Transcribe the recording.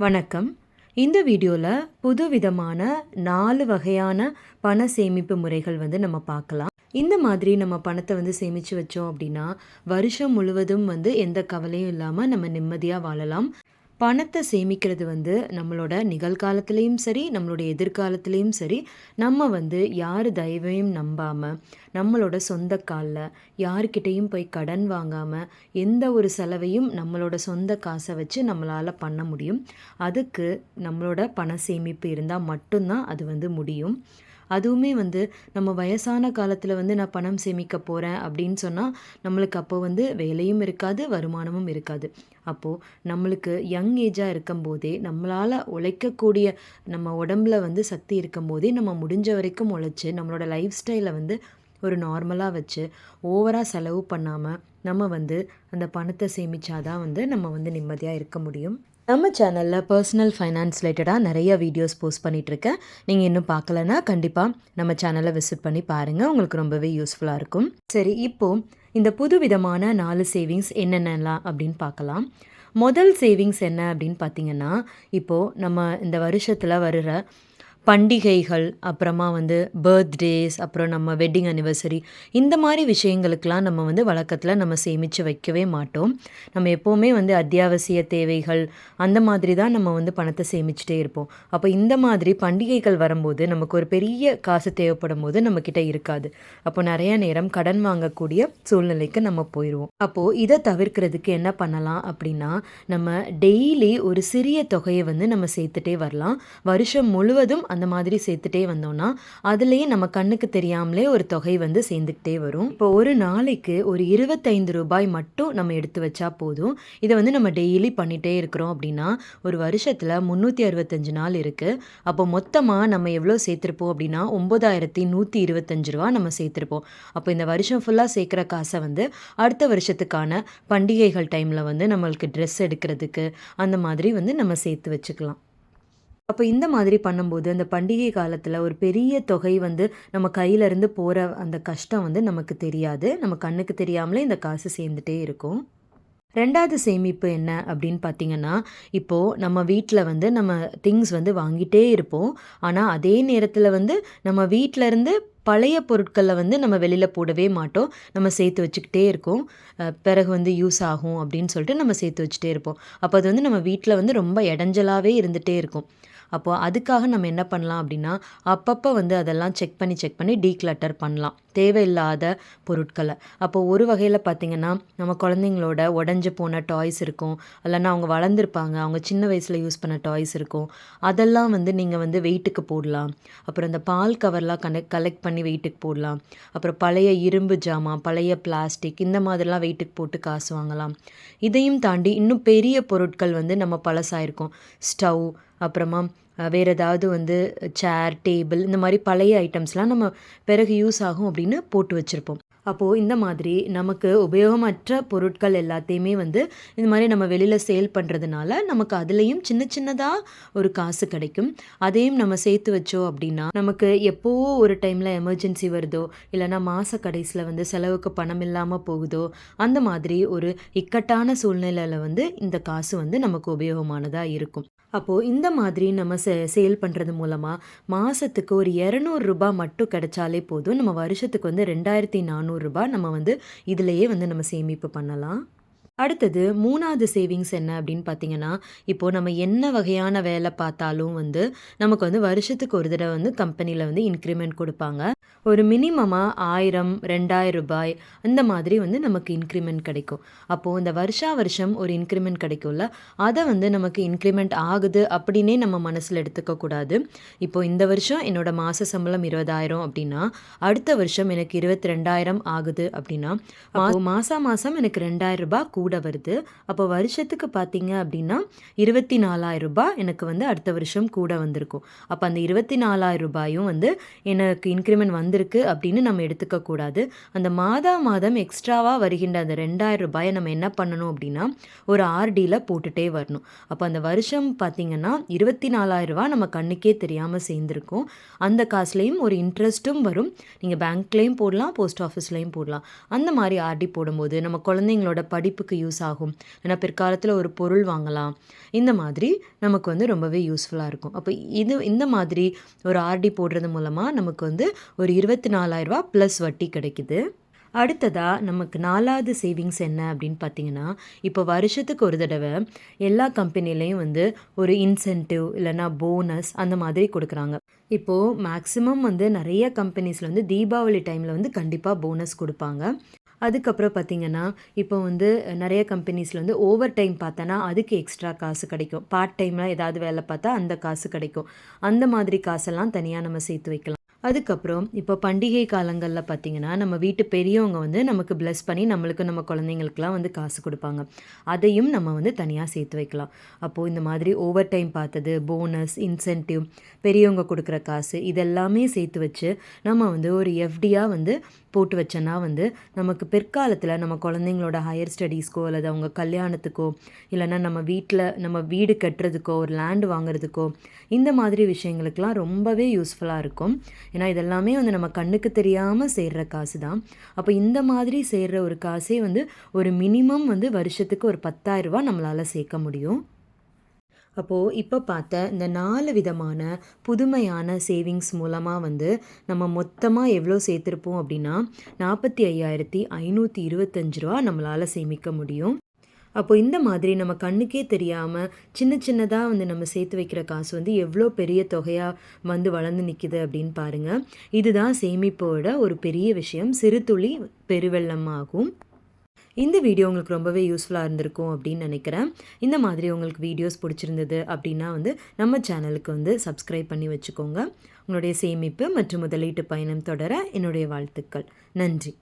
வணக்கம். இந்த வீடியோவில் புது விதமான நாலு வகையான பண சேமிப்பு முறைகள் வந்து நம்ம பார்க்கலாம். இந்த மாதிரி நம்ம பணத்தை வந்து சேமித்து வச்சோம் அப்படின்னா வருஷம் முழுவதும் வந்து எந்த கவலையும் இல்லாமல் நம்ம நிம்மதியாக வாழலாம். பணத்தை சேமிக்கிறது வந்து நம்மளோட நிகழ்காலத்துலேயும் சரி நம்மளுடைய எதிர்காலத்துலேயும் சரி நம்ம வந்து யார் தயவையும் நம்பாமல் நம்மளோட சொந்த காலில் யாருக்கிட்டேயும் போய் கடன் வாங்காமல் எந்த ஒரு செலவையும் நம்மளோட சொந்த காசை வச்சு நம்மளால் பண்ண முடியும். அதுக்கு நம்மளோட பண சேமிப்பு இருந்தால் மட்டும்தான் அது வந்து முடியும். அதுவுமே வந்து நம்ம வயசான காலத்தில் வந்து நான் பணம் சேமிக்க போகிறேன் அப்படின்னு சொன்னால் நம்மளுக்கு அப்போ வந்து வேலையும் இருக்காது வருமானமும் இருக்காது. அப்போது நம்மளுக்கு யங் ஏஜாக இருக்கும்போதே நம்மளால் உழைக்கக்கூடிய நம்ம உடம்புல வந்து சக்தி இருக்கும்போதே நம்ம முடிஞ்ச வரைக்கும் உழைச்சி நம்மளோட லைஃப் ஸ்டைலை வந்து ஒரு நார்மலாக வச்சு ஓவராக செலவு பண்ணாமல் நம்ம வந்து அந்த பணத்தை சேமித்தாதான் வந்து நம்ம வந்து நிம்மதியாக இருக்க முடியும். நம்ம சேனலில் பர்சனல் ஃபைனான்ஸ் ரிலேட்டடாக நிறைய வீடியோஸ் போஸ்ட் பண்ணிகிட்ருக்கேன் நீங்கள் இன்னும் பார்க்கலன்னா கண்டிப்பாக நம்ம சேனலை விசிட் பண்ணி பாருங்கள் உங்களுக்கு ரொம்பவே யூஸ்ஃபுல்லாக இருக்கும். சரி இப்போது இந்த புது விதமான நாலு சேவிங்ஸ் என்னென்னலாம் அப்படின்னு பார்க்கலாம். முதல் சேவிங்ஸ் என்ன அப்படின்னு பார்த்தீங்கன்னா இப்போது நம்ம இந்த வருஷத்தில் வருகிற பண்டிகைகள் அப்புறமா வந்து பர்த்டேஸ் அப்புறம் நம்ம வெட்டிங் அனிவர்சரி இந்த மாதிரி விஷயங்களுக்கெலாம் நம்ம வந்து வழக்கத்தில் நம்ம சேமித்து வைக்கவே மாட்டோம். நம்ம எப்போவுமே வந்து அத்தியாவசிய தேவைகள் அந்த மாதிரி தான் நம்ம வந்து பணத்தை சேமிச்சுட்டே இருப்போம். அப்போ இந்த மாதிரி பண்டிகைகள் வரும்போது நமக்கு ஒரு பெரிய காசு தேவைப்படும் போது நம்மக்கிட்ட இருக்காது. அப்போ நிறைய நேரம் கடன் வாங்கக்கூடிய சூழ்நிலைக்கு நம்ம போயிடுவோம் அப்போது இதை தவிர்க்கிறதுக்கு என்ன பண்ணலாம் அப்படின்னா நம்ம டெய்லி ஒரு சிறிய தொகையை வந்து நம்ம சேர்த்துட்டே வரலாம். வருஷம் முழுவதும் அந்த அந்த மாதிரி சேர்த்துட்டே வந்தோம்னா அதுலேயே நம்ம கண்ணுக்கு தெரியாமலே ஒரு தொகை வந்து சேர்ந்துக்கிட்டே வரும். இப்போ ஒரு நாளைக்கு ஒரு இருபத்தைந்து ரூபாய் மட்டும் நம்ம எடுத்து வச்சா போதும். இதை வந்து நம்ம டெய்லி பண்ணிகிட்டே இருக்கிறோம் அப்படின்னா ஒரு வருஷத்தில் முந்நூற்றி அறுபத்தஞ்சு நாள் இருக்குது அப்போ மொத்தமாக நம்ம எவ்வளோ சேர்த்துருப்போம் அப்படின்னா ஒம்பதாயிரத்தி நூற்றி இருபத்தஞ்சு ரூபா நம்ம சேர்த்துருப்போம். அப்போ இந்த வருஷம் ஃபுல்லாக சேர்க்குற காசை வந்து அடுத்த வருஷத்துக்கான பண்டிகைகள் டைமில் வந்து நம்மளுக்கு ட்ரெஸ் எடுக்கிறதுக்கு அந்த மாதிரி வந்து நம்ம சேர்த்து வச்சுக்கலாம். அப்போ இந்த மாதிரி பண்ணும்போது அந்த பண்டிகை காலத்தில் ஒரு பெரிய தொகை வந்து நம்ம கையிலேருந்து போகிற அந்த கஷ்டம் வந்து நமக்கு தெரியாது. நம்ம கண்ணுக்கு தெரியாமலே இந்த காசு சேர்ந்துட்டே இருக்கும். ரெண்டாவது சேமிப்பு என்ன அப்படின்னு பார்த்தீங்கன்னா இப்போது நம்ம வீட்டில் வந்து நம்ம திங்ஸ் வந்து வாங்கிட்டே இருப்போம். ஆனால் அதே நேரத்தில் வந்து நம்ம வீட்டிலருந்து பழைய பொருட்களை வந்து நம்ம வெளியில் போடவே மாட்டோம். நம்ம சேர்த்து வச்சுக்கிட்டே இருக்கோம். பிறகு வந்து யூஸ் ஆகும் அப்படின்னு சொல்லிட்டு நம்ம சேர்த்து வச்சுட்டே இருப்போம். அப்போ அது வந்து நம்ம வீட்டில் வந்து ரொம்ப இடைஞ்சலாகவே இருந்துகிட்டே இருக்கும். அப்போது அதுக்காக நம்ம என்ன பண்ணலாம் அப்படின்னா அப்பப்போ வந்து அதெல்லாம் செக் பண்ணி செக் பண்ணி டீக்ளட்டர் பண்ணலாம். தேவையில்லாத பொருட்களை. அப்போ ஒரு வகையில் பார்த்திங்கன்னா நம்ம குழந்தைங்களோட உடஞ்சி போன டாய்ஸ் இருக்கும். இல்லைன்னா அவங்க வளர்ந்துருப்பாங்க. அவங்க சின்ன வயசில் யூஸ் பண்ண டாய்ஸ் இருக்கும். அதெல்லாம் வந்து நீங்கள் வந்து வெயிட்டுக்கு போடலாம். அப்புறம் இந்த பால் கவர்லாம் கனெக்ட் கலெக்ட் பண்ணி வெயிட்டுக்கு போடலாம். அப்புறம் பழைய இரும்பு ஜாமான் பழைய பிளாஸ்டிக் இந்த மாதிரிலாம் வெயிட்டுக்கு போட்டு காசு வாங்கலாம். இதையும் தாண்டி இன்னும் பெரிய பொருட்கள் வந்து நம்ம பழசாயிருக்கும். ஸ்டவ் அப்புறமா வேறு ஏதாவது வந்து சேர் டேபிள் இந்த மாதிரி பழைய ஐட்டம்ஸ்லாம் நம்ம பிறகு யூஸ் ஆகும் அப்படின்னு போட்டு வச்சுருப்போம். அப்போது இந்த மாதிரி நமக்கு உபயோகமற்ற பொருட்கள் எல்லாத்தையுமே வந்து இந்த மாதிரி நம்ம வெளியில் சேல் பண்ணுறதுனால நமக்கு அதுலேயும் சின்ன சின்னதாக ஒரு காசு கிடைக்கும். அதையும் நம்ம சேர்த்து வச்சோம் அப்படின்னா நமக்கு எப்போவோ ஒரு டைமில் எமர்ஜென்சி வருதோ இல்லைனா மாத கடைசியில் வந்து செலவுக்கு பணம் இல்லாமல் போகுதோ அந்த மாதிரி ஒரு இக்கட்டான சூழ்நிலையில் வந்து இந்த காசு வந்து நமக்கு உபயோகமானதாக இருக்கும். அப்போது இந்த மாதிரி நம்ம சே சேல் பண்ணுறது மூலமாக மாதத்துக்கு ஒரு இரநூறுபா மட்டும் கிடைச்சாலே போதும். நம்ம வருஷத்துக்கு வந்து ரெண்டாயிரத்தி நானூறு நானூறுரூபா நம்ம வந்து இதிலையே வந்து நம்ம சேமிப்பு பண்ணலாம். அடுத்தது மூணாவது சேவிங்ஸ் என்ன அப்படின்னு பார்த்தீங்கன்னா இப்போது நம்ம என்ன வகையான வேலை பார்த்தாலும் வந்து நமக்கு வந்து வருஷத்துக்கு ஒரு தடவை வந்து கம்பெனியில் வந்து இன்க்ரிமெண்ட் கொடுப்பாங்க. ஒரு மினிமமாக ஆயிரம் ரெண்டாயிரம் ரூபாய் அந்த மாதிரி வந்து நமக்கு இன்க்ரிமெண்ட் கிடைக்கும். அப்போது இந்த வருஷா வருஷம் ஒரு இன்க்ரிமெண்ட் கிடைக்கும்ல அதை வந்து நமக்கு இன்க்ரிமெண்ட் ஆகுது அப்படின்னே நம்ம மனசில் எடுத்துக்கக்கூடாது இப்போது இந்த வருஷம் என்னோட மாத சம்பளம் இருபதாயிரம் அப்படின்னா அடுத்த வருஷம் எனக்கு இருபத்தி ரெண்டாயிரம் ஆகுது அப்படின்னா மாதம் மாதம் எனக்கு ரெண்டாயிரம் ரூபாய் கூட வருது. அப்போ வருஷத்துக்கு பார்த்தீங்க அப்படின்னா இருபத்தி நாலாயிரம் ரூபாய் எனக்கு வந்து அடுத்த வருஷம் கூட வந்திருக்கும். அப்போ அந்த இருபத்தி நாலாயிரம் ரூபாயும் வந்து எனக்கு இன்க்ரிமெண்ட் வந்திருக்கு அப்படின்னு நம்ம எடுத்துக்கக்கூடாது அந்த மாதா மாதம் எக்ஸ்ட்ராவாக வருகின்ற அந்த ரெண்டாயிரம் ரூபாயை நம்ம என்ன பண்ணணும் அப்படின்னா ஒரு ஆர்டியில் போட்டுகிட்டே வரணும். அப்போ அந்த வருஷம் பார்த்திங்கன்னா இருபத்தி நாலாயிரம் ரூபா நம்ம கண்ணுக்கே தெரியாமல் சேர்ந்துருக்கும். அந்த காசுலேயும் ஒரு இன்ட்ரெஸ்ட்டும் வரும். நீங்கள் பேங்க்லேயும் போடலாம் போஸ்ட் ஆஃபீஸ்லேயும் போடலாம். அந்த மாதிரி ஆர்டி போடும்போது நம்ம குழந்தைங்களோட படிப்புக்கு யூஸ் ஆகும். ஏன்னா பிற்காலத்தில் ஒரு பொருள் வாங்கலாம். இந்த மாதிரி நமக்கு வந்து ரொம்பவே யூஸ்ஃபுல்லாக இருக்கும். அப்போ இது இந்த மாதிரி ஒரு ஆர்டி போடுறது மூலமாக நமக்கு வந்து ஒரு இருபத்தி நாலாயிரரூபா ப்ளஸ் வட்டி கிடைக்குது. அடுத்ததாக நமக்கு நாலாவது சேவிங்ஸ் என்ன அப்படின்னு பார்த்தீங்கன்னா இப்போ வருஷத்துக்கு ஒரு தடவை எல்லா கம்பெனிலையும் வந்து ஒரு இன்சென்டிவ் இல்லைன்னா போனஸ் அந்த மாதிரி கொடுக்குறாங்க. இப்போது மேக்ஸிமம் வந்து நிறைய கம்பெனிஸில் வந்து தீபாவளி டைமில் வந்து கண்டிப்பாக போனஸ் கொடுப்பாங்க. அதுக்கப்புறம் பார்த்தீங்கன்னா இப்போ வந்து நிறைய கம்பெனிஸில் வந்து ஓவர் டைம் பார்த்தோன்னா அதுக்கு எக்ஸ்ட்ரா காசு கிடைக்கும். பார்ட் டைமில் ஏதாவது வேலை பார்த்தா அந்த காசு கிடைக்கும். அந்த மாதிரி காசெல்லாம் தனியாக நம்ம சேர்த்து வைக்கலாம். அதுக்கப்புறம் இப்போ பண்டிகை காலங்களில் பார்த்திங்கன்னா நம்ம வீட்டு பெரியவங்க வந்து நமக்கு ப்ளஸ் பண்ணி நம்மளுக்கு நம்ம குழந்தைங்களுக்குலாம் வந்து காசு கொடுப்பாங்க. அதையும் நம்ம வந்து தனியாக சேர்த்து வைக்கலாம். அப்போது இந்த மாதிரி ஓவர் டைம் பார்த்தது போனஸ் இன்சென்டிவ் பெரியவங்க கொடுக்குற காசு இதெல்லாமே சேர்த்து வச்சு நம்ம வந்து ஒரு எஃப்டியாக வந்து போட்டு வச்சோன்னா வந்து நமக்கு பிற்காலத்தில் நம்ம குழந்தைங்களோட ஹையர் ஸ்டடீஸ்க்கோ அல்லது அவங்க கல்யாணத்துக்கோ இல்லைன்னா நம்ம வீட்டில் நம்ம வீடு கட்டுறதுக்கோ ஒரு லேண்டு வாங்குறதுக்கோ இந்த மாதிரி விஷயங்களுக்கெல்லாம் ரொம்பவே யூஸ்ஃபுல்லாக இருக்கும். ஏன்னா இதெல்லாமே வந்து நம்ம கண்ணுக்கு தெரியாமல் சேர்கிற காசு தான் அப்போ இந்த மாதிரி சேர்கிற ஒரு காசே வந்து ஒரு மினிமம் வந்து வருஷத்துக்கு ஒரு பத்தாயிரரூபா நம்மளால் சேர்க்க முடியும். அப்போது இப்போ பார்த்த இந்த நாலு விதமான புதுமையான சேவிங்ஸ் மூலமாக வந்து நம்ம மொத்தமாக எவ்வளோ சேர்த்துருப்போம் அப்படின்னா நாற்பத்தி ஐயாயிரத்தி ஐநூற்றி இருபத்தஞ்சு ரூபா நம்மளால் சேமிக்க முடியும். அப்போ இந்த மாதிரி நம்ம கண்ணுக்கே தெரியாமல் சின்ன சின்னதாக வந்து நம்ம சேர்த்து வைக்கிற காசு வந்து எவ்வளோ பெரிய தொகையாக வந்து வளர்ந்து நிற்கிது அப்படின்னு பாருங்கள் இதுதான் சேமிப்போட ஒரு பெரிய விஷயம். சிறு துளி பெருவெள்ளமாகும். இந்த வீடியோ உங்களுக்கு ரொம்பவே யூஸ்ஃபுல்லாக இருந்திருக்கும் அப்படின்னு நினைக்கிறேன். இந்த மாதிரி உங்களுக்கு வீடியோஸ் பிடிச்சிருந்தது அப்படின்னா வந்து நம்ம சேனலுக்கு வந்து சப்ஸ்கிரைப் பண்ணி வச்சுக்கோங்க. உங்களுடைய சேமிப்பு மற்றும் முதலீட்டு பயணம் தொடர என்னுடைய வாழ்த்துக்கள். நன்றி.